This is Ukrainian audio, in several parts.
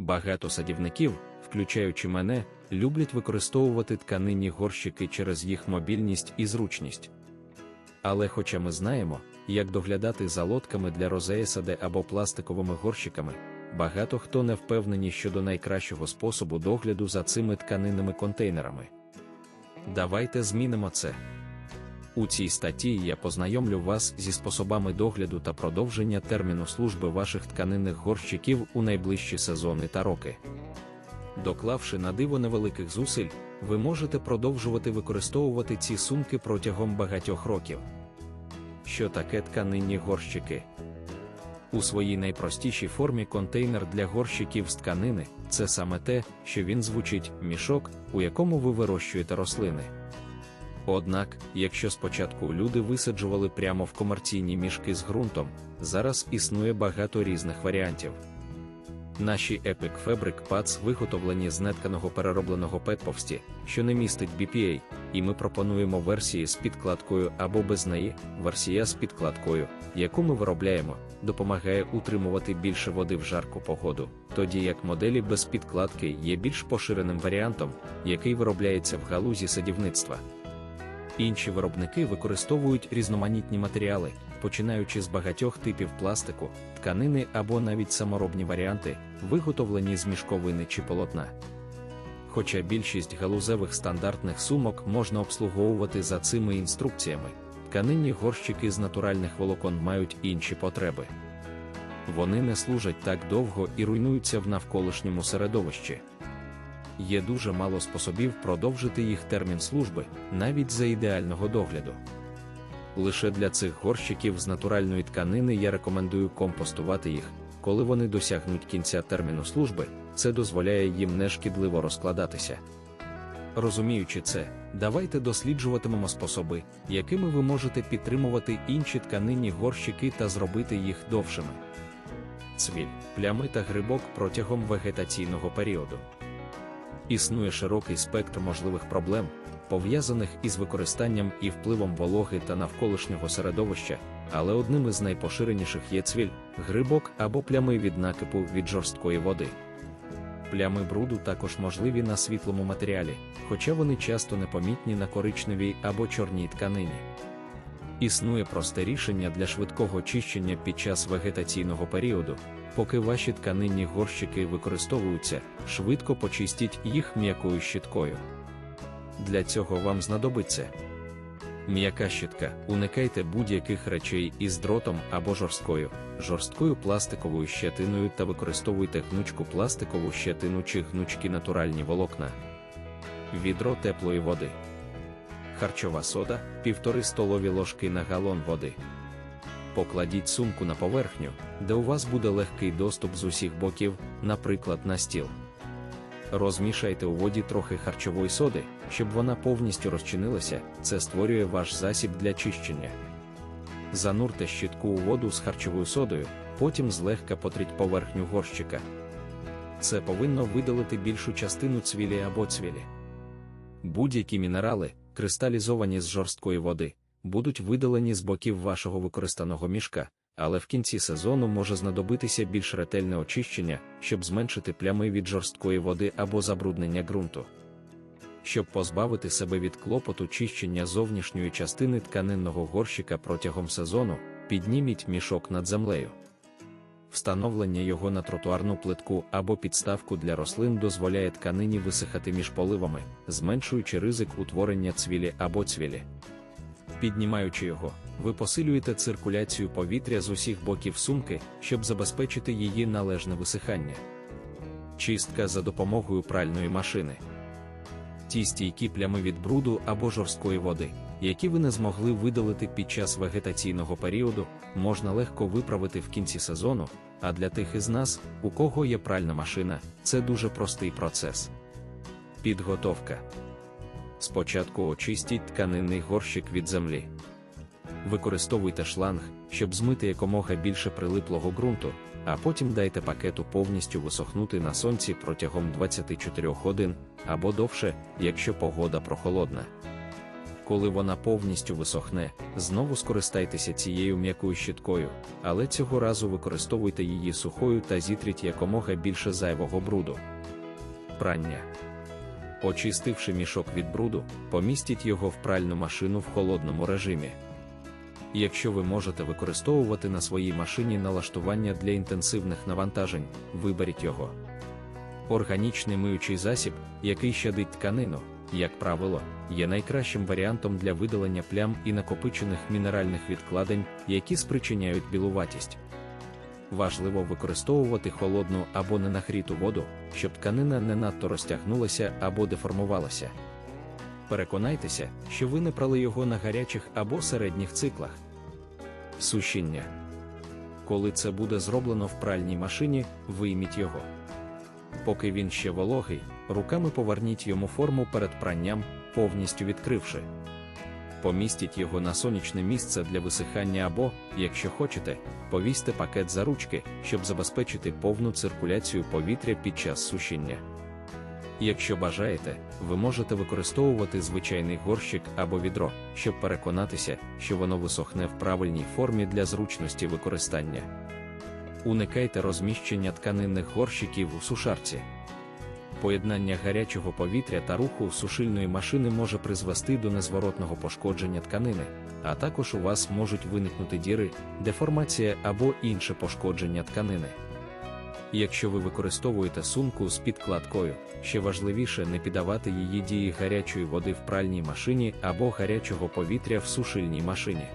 Багато садівників, включаючи мене, люблять використовувати тканинні горщики через їх мобільність і зручність. Але хоча ми знаємо, як доглядати за лотками для розеясаде або пластиковими горщиками, багато хто не впевнені щодо найкращого способу догляду за цими тканинними контейнерами. Давайте змінимо це. У цій статті я познайомлю вас зі способами догляду та продовження терміну служби ваших тканинних горщиків у найближчі сезони та роки. Доклавши на диво невеликих зусиль, ви можете продовжувати використовувати ці сумки протягом багатьох років. Що таке тканинні горщики? У своїй найпростішій формі контейнер для горщиків з тканини це саме те, що він звучить мішок, у якому ви вирощуєте рослини. Однак, якщо спочатку люди висаджували прямо в комерційні мішки з ґрунтом, зараз існує багато різних варіантів. Наші Epic Fabric Pads виготовлені з нетканого переробленого петповсті, що не містить BPA, і ми пропонуємо версії з підкладкою або без неї, версія з підкладкою, яку ми виробляємо, допомагає утримувати більше води в жарку погоду, тоді як моделі без підкладки є більш поширеним варіантом, який виробляється в галузі садівництва. Інші виробники використовують різноманітні матеріали, починаючи з багатьох типів пластику, тканини або навіть саморобні варіанти, виготовлені з мішковини чи полотна. Хоча більшість галузевих стандартних сумок можна обслуговувати за цими інструкціями, тканинні горщики з натуральних волокон мають інші потреби. Вони не служать так довго і руйнуються в навколишньому середовищі є дуже мало способів продовжити їх термін служби, навіть за ідеального догляду. Лише для цих горщиків з натуральної тканини я рекомендую компостувати їх, коли вони досягнуть кінця терміну служби, це дозволяє їм нешкідливо розкладатися. Розуміючи це, давайте досліджуватимемо способи, якими ви можете підтримувати інші тканинні горщики та зробити їх довшими. Цвіль, плями та грибок протягом вегетаційного періоду. Існує широкий спектр можливих проблем, пов'язаних із використанням і впливом вологи та навколишнього середовища, але одним із найпоширеніших є цвіль, грибок або плями від накипу від жорсткої води. Плями бруду також можливі на світлому матеріалі, хоча вони часто непомітні на коричневій або чорній тканині. Існує просте рішення для швидкого очищення під час вегетаційного періоду, Поки ваші тканинні горщики використовуються, швидко почистіть їх м'якою щіткою. Для цього вам знадобиться м'яка щітка. Уникайте будь-яких речей із дротом або жорсткою, жорсткою пластиковою щетиною та використовуйте гнучку пластикову щетину чи гнучкі натуральні волокна, відро теплої води, харчова сода, півтори столові ложки на галон води. Покладіть сумку на поверхню, де у вас буде легкий доступ з усіх боків, наприклад, на стіл. Розмішайте у воді трохи харчової соди, щоб вона повністю розчинилася, це створює ваш засіб для чищення. Занурте щітку у воду з харчовою содою, потім злегка потріть поверхню горщика. Це повинно видалити більшу частину цвілі або цвілі. Будь-які мінерали, кристалізовані з жорсткої води, будуть видалені з боків вашого використаного мішка, але в кінці сезону може знадобитися більш ретельне очищення, щоб зменшити плями від жорсткої води або забруднення ґрунту. Щоб позбавити себе від клопоту чищення зовнішньої частини тканинного горщика протягом сезону, підніміть мішок над землею. Встановлення його на тротуарну плитку або підставку для рослин дозволяє тканині висихати між поливами, зменшуючи ризик утворення цвілі або цвілі. Піднімаючи його, ви посилюєте циркуляцію повітря з усіх боків сумки, щоб забезпечити її належне висихання. Чистка за допомогою пральної машини. Ті стійкі плями від бруду або жорсткої води, які ви не змогли видалити під час вегетаційного періоду, можна легко виправити в кінці сезону, а для тих із нас, у кого є пральна машина, це дуже простий процес. Підготовка. Спочатку очистіть тканинний горщик від землі. Використовуйте шланг, щоб змити якомога більше прилиплого ґрунту, а потім дайте пакету повністю висохнути на сонці протягом 24 годин або довше, якщо погода прохолодна. Коли вона повністю висохне, знову скористайтеся цією м'якою щіткою, але цього разу використовуйте її сухою та зітріть якомога більше зайвого бруду. Прання. Очистивши мішок від бруду, помістіть його в пральну машину в холодному режимі. Якщо ви можете використовувати на своїй машині налаштування для інтенсивних навантажень, виберіть його. Органічний миючий засіб, який щадить тканину, як правило, є найкращим варіантом для видалення плям і накопичених мінеральних відкладень, які спричиняють білуватість. Важливо використовувати холодну або ненагріту воду, щоб тканина не надто розтягнулася або деформувалася. Переконайтеся, що ви не прали його на гарячих або середніх циклах. Сушіння. Коли це буде зроблено в пральній машині, вийміть його. Поки він ще вологий, руками поверніть йому форму перед пранням, повністю відкривши. Помістіть його на сонячне місце для висихання або, якщо хочете, повісьте пакет за ручки, щоб забезпечити повну циркуляцію повітря під час сушіння. Якщо бажаєте, ви можете використовувати звичайний горщик або відро, щоб переконатися, що воно висохне в правильній формі для зручності використання. Уникайте розміщення тканинних горщиків у сушарці. Поєднання гарячого повітря та руху сушильної машини може призвести до незворотного пошкодження тканини, а також у вас можуть виникнути діри, деформація або інше пошкодження тканини. Якщо ви використовуєте сумку з підкладкою, ще важливіше не піддавати її дії гарячої води в пральній машині або гарячого повітря в сушильній машині.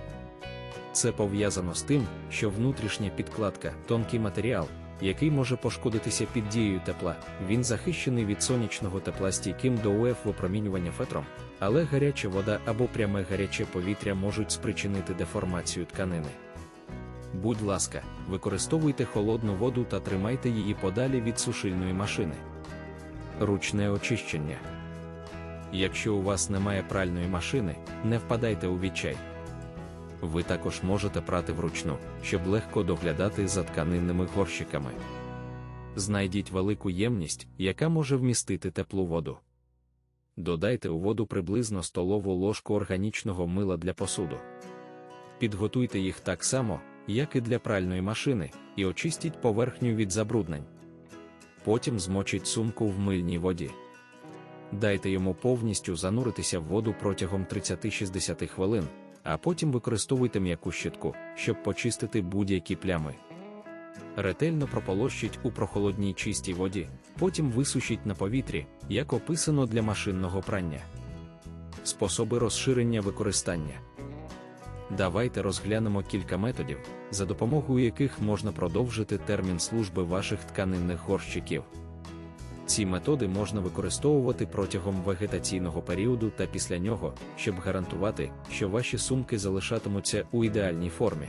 Це пов'язано з тим, що внутрішня підкладка тонкий матеріал, який може пошкодитися під дією тепла, він захищений від сонячного тепла стійким до УФ випромінювання фетром, але гаряча вода або пряме гаряче повітря можуть спричинити деформацію тканини. Будь ласка, використовуйте холодну воду та тримайте її подалі від сушильної машини. Ручне очищення. Якщо у вас немає пральної машини, не впадайте у відчай. Ви також можете прати вручну, щоб легко доглядати за тканинними горщиками. Знайдіть велику ємність, яка може вмістити теплу воду. Додайте у воду приблизно столову ложку органічного мила для посуду. Підготуйте їх так само, як і для пральної машини, і очистіть поверхню від забруднень. Потім змочіть сумку в мильній воді. Дайте йому повністю зануритися в воду протягом 30-60 хвилин, а потім використовуйте м'яку щітку, щоб почистити будь-які плями. Ретельно прополощіть у прохолодній чистій воді, потім висушіть на повітрі, як описано для машинного прання. Способи розширення використання. Давайте розглянемо кілька методів, за допомогою яких можна продовжити термін служби ваших тканинних горщиків. Ці методи можна використовувати протягом вегетаційного періоду та після нього, щоб гарантувати, що ваші сумки залишатимуться у ідеальній формі.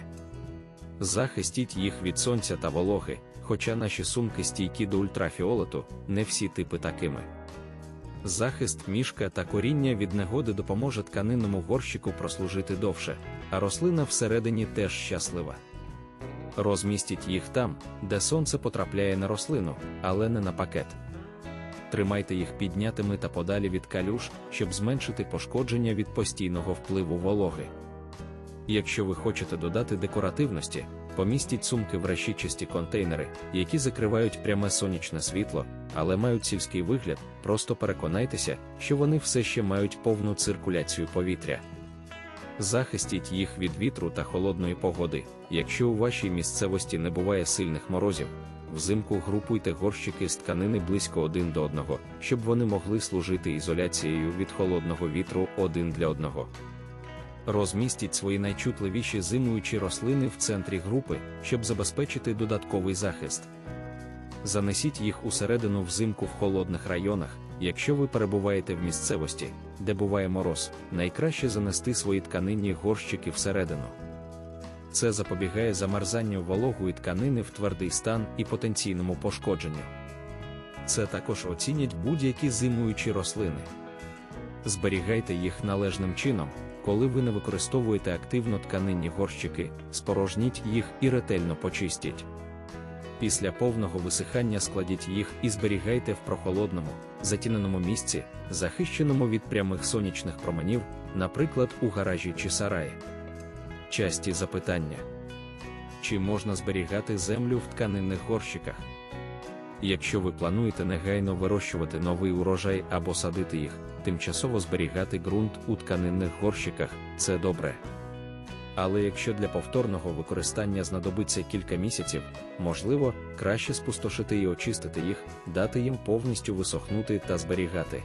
Захистіть їх від сонця та вологи, хоча наші сумки стійкі до ультрафіолету, не всі типи такими. Захист мішка та коріння від негоди допоможе тканинному горщику прослужити довше, а рослина всередині теж щаслива. Розмістіть їх там, де сонце потрапляє на рослину, але не на пакет. Тримайте їх піднятими та подалі від калюш, щоб зменшити пошкодження від постійного впливу вологи. Якщо ви хочете додати декоративності, помістіть сумки в решітчасті контейнери, які закривають пряме сонячне світло, але мають сільський вигляд, просто переконайтеся, що вони все ще мають повну циркуляцію повітря. Захистіть їх від вітру та холодної погоди, якщо у вашій місцевості не буває сильних морозів. Взимку групуйте горщики з тканини близько один до одного, щоб вони могли служити ізоляцією від холодного вітру один для одного. Розмістіть свої найчутливіші зимуючі рослини в центрі групи, щоб забезпечити додатковий захист. Занесіть їх усередину взимку в холодних районах, якщо ви перебуваєте в місцевості, де буває мороз, найкраще занести свої тканинні горщики всередину. Це запобігає замерзанню вологої тканини в твердий стан і потенційному пошкодженню. Це також оцінять будь-які зимуючі рослини. Зберігайте їх належним чином, коли ви не використовуєте активно тканинні горщики, спорожніть їх і ретельно почистіть. Після повного висихання складіть їх і зберігайте в прохолодному, затіненому місці, захищеному від прямих сонячних променів, наприклад, у гаражі чи сараї. Часті запитання: чи можна зберігати землю в тканинних горщиках? Якщо ви плануєте негайно вирощувати новий урожай або садити їх, тимчасово зберігати ґрунт у тканинних горщиках це добре. Але якщо для повторного використання знадобиться кілька місяців, можливо, краще спустошити і очистити їх, дати їм повністю висохнути та зберігати.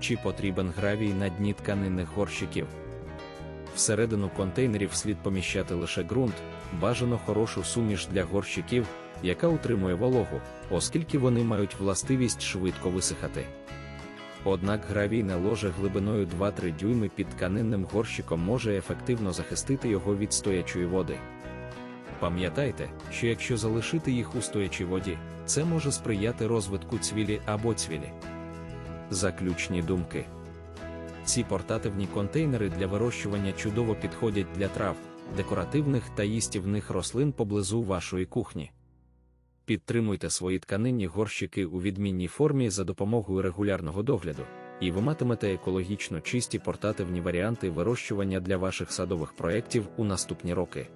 Чи потрібен гравій на дні тканинних горщиків? Всередину контейнерів слід поміщати лише ґрунт, бажано хорошу суміш для горщиків, яка утримує вологу, оскільки вони мають властивість швидко висихати. Однак гравійне ложе глибиною 2-3 дюйми під тканинним горщиком може ефективно захистити його від стоячої води. Пам'ятайте, що якщо залишити їх у стоячій воді, це може сприяти розвитку цвілі або цвілі. Заключні думки. Ці портативні контейнери для вирощування чудово підходять для трав, декоративних та їстівних рослин поблизу вашої кухні. Підтримуйте свої тканинні горщики у відмінній формі за допомогою регулярного догляду, і ви матимете екологічно чисті портативні варіанти вирощування для ваших садових проєктів у наступні роки.